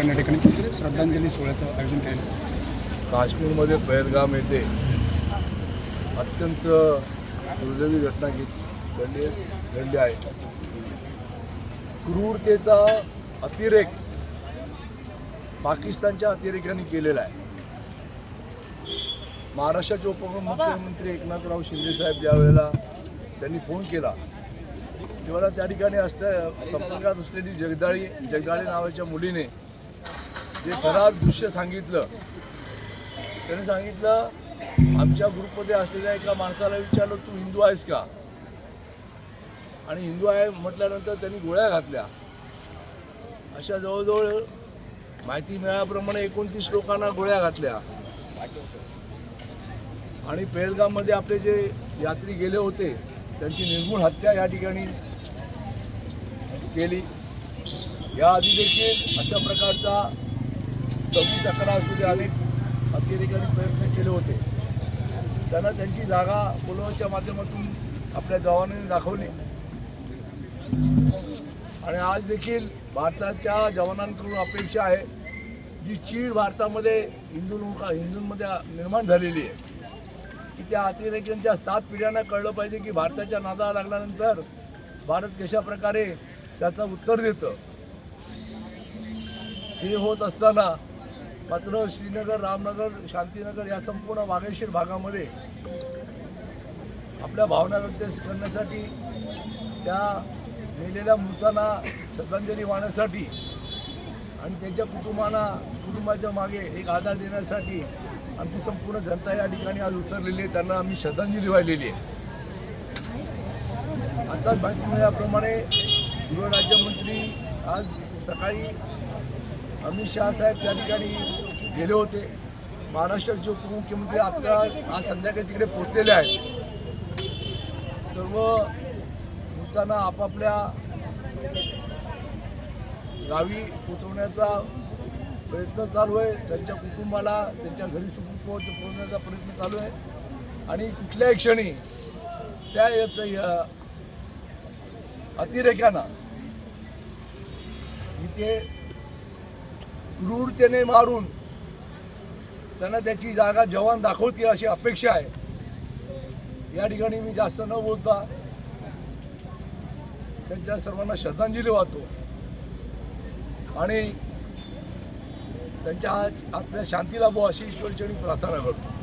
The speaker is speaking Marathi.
कारण या ठिकाणी श्रद्धांजली सोहळ्याचं आयोजन केलं. काश्मीरमध्ये पहलगाम येथे अत्यंत दुर्दैवी घटना घडली घडली आहे. क्रूरतेचा अतिरेक पाकिस्तानच्या अतिरेकाने केलेला आहे. महाराष्ट्राचे उपमुख्यमंत्री एकनाथराव शिंदेसाहेब ज्या वेळेला त्यांनी फोन केला तेव्हा त्या ठिकाणी असल्या संपर्कात असलेली जगदाळी जगदाळे नावाच्या मुलीने जे ठराव दृश्य सांगितलं त्याने सांगितलं आमच्या ग्रुपमध्ये असलेल्या एका माणसाला विचारलं तू हिंदू आहेस का? आणि हिंदू आहे म्हटल्यानंतर त्यांनी गोळ्या घातल्या. अशा जवळजवळ माहिती मिळाल्याप्रमाणे एकोणतीस लोकांना गोळ्या घातल्या. आणि पेळगावमध्ये आपले जे यात्री गेले होते त्यांची निर्मूळ हत्या या ठिकाणी केली. याआधी देखील अशा प्रकारचा सव्वीस अकरा असू दे अनेक अतिरेकांनी प्रयत्न केले होते. त्यांना त्यांची जागा पुलवाच्या माध्यमातून आपल्या जवानांनी दाखवली. आणि आज देखील भारताच्या जवानांकडून अपेक्षा आहे जी चीड भारतामध्ये हिंदू हिंदूंमध्ये निर्माण झालेली आहे. की त्या अतिरेक्यांच्या सात पिढ्यांना कळलं पाहिजे की भारताच्या नादा लागल्यानंतर भारत कशा प्रकारे त्याचं उत्तर देतं. हे होत असताना मात्र श्रीनगर रामनगर शांतीनगर या संपूर्ण वागेशीर भागामध्ये आपल्या भावना व्यक्त करण्यासाठी त्या मेलेल्या मृतांना श्रद्धांजली वाहण्यासाठी आणि त्यांच्या कुटुंबांना कुटुंबाच्या मागे एक आधार देण्यासाठी आमची संपूर्ण जनता या ठिकाणी आज उतरलेली आहे. त्यांना आम्ही श्रद्धांजली वाहिलेली आहे. आताच माहिती मिळाल्याप्रमाणे गृहराज्यमंत्री आज सकाळी अमित शहा साहेब त्या ठिकाणी गेले होते. महाराष्ट्राचे उपमुख्यमंत्री आता आज संध्याकाळी तिकडे पोहोचलेले आहेत. सर्व मृतांना आपापल्या गावी पोचवण्याचा प्रयत्न चालू आहे. त्यांच्या कुटुंबाला त्यांच्या घरी सुखरूप पोहोचवण्याचा प्रयत्न चालू आहे. आणि कुठल्याही क्षणी त्या येत- या अतिरेक्यांना इथे क्रूरतेने मारून त्यांना त्याची जागा जवान दाखवतील अशी अपेक्षा आहे. या ठिकाणी मी जास्त न बोलता त्यांच्या सर्वांना श्रद्धांजली वाहतो. आणि त्यांच्या आज आत्म्या शांतीला लाभो अशी ईश्वरचरणी प्रार्थना करतो.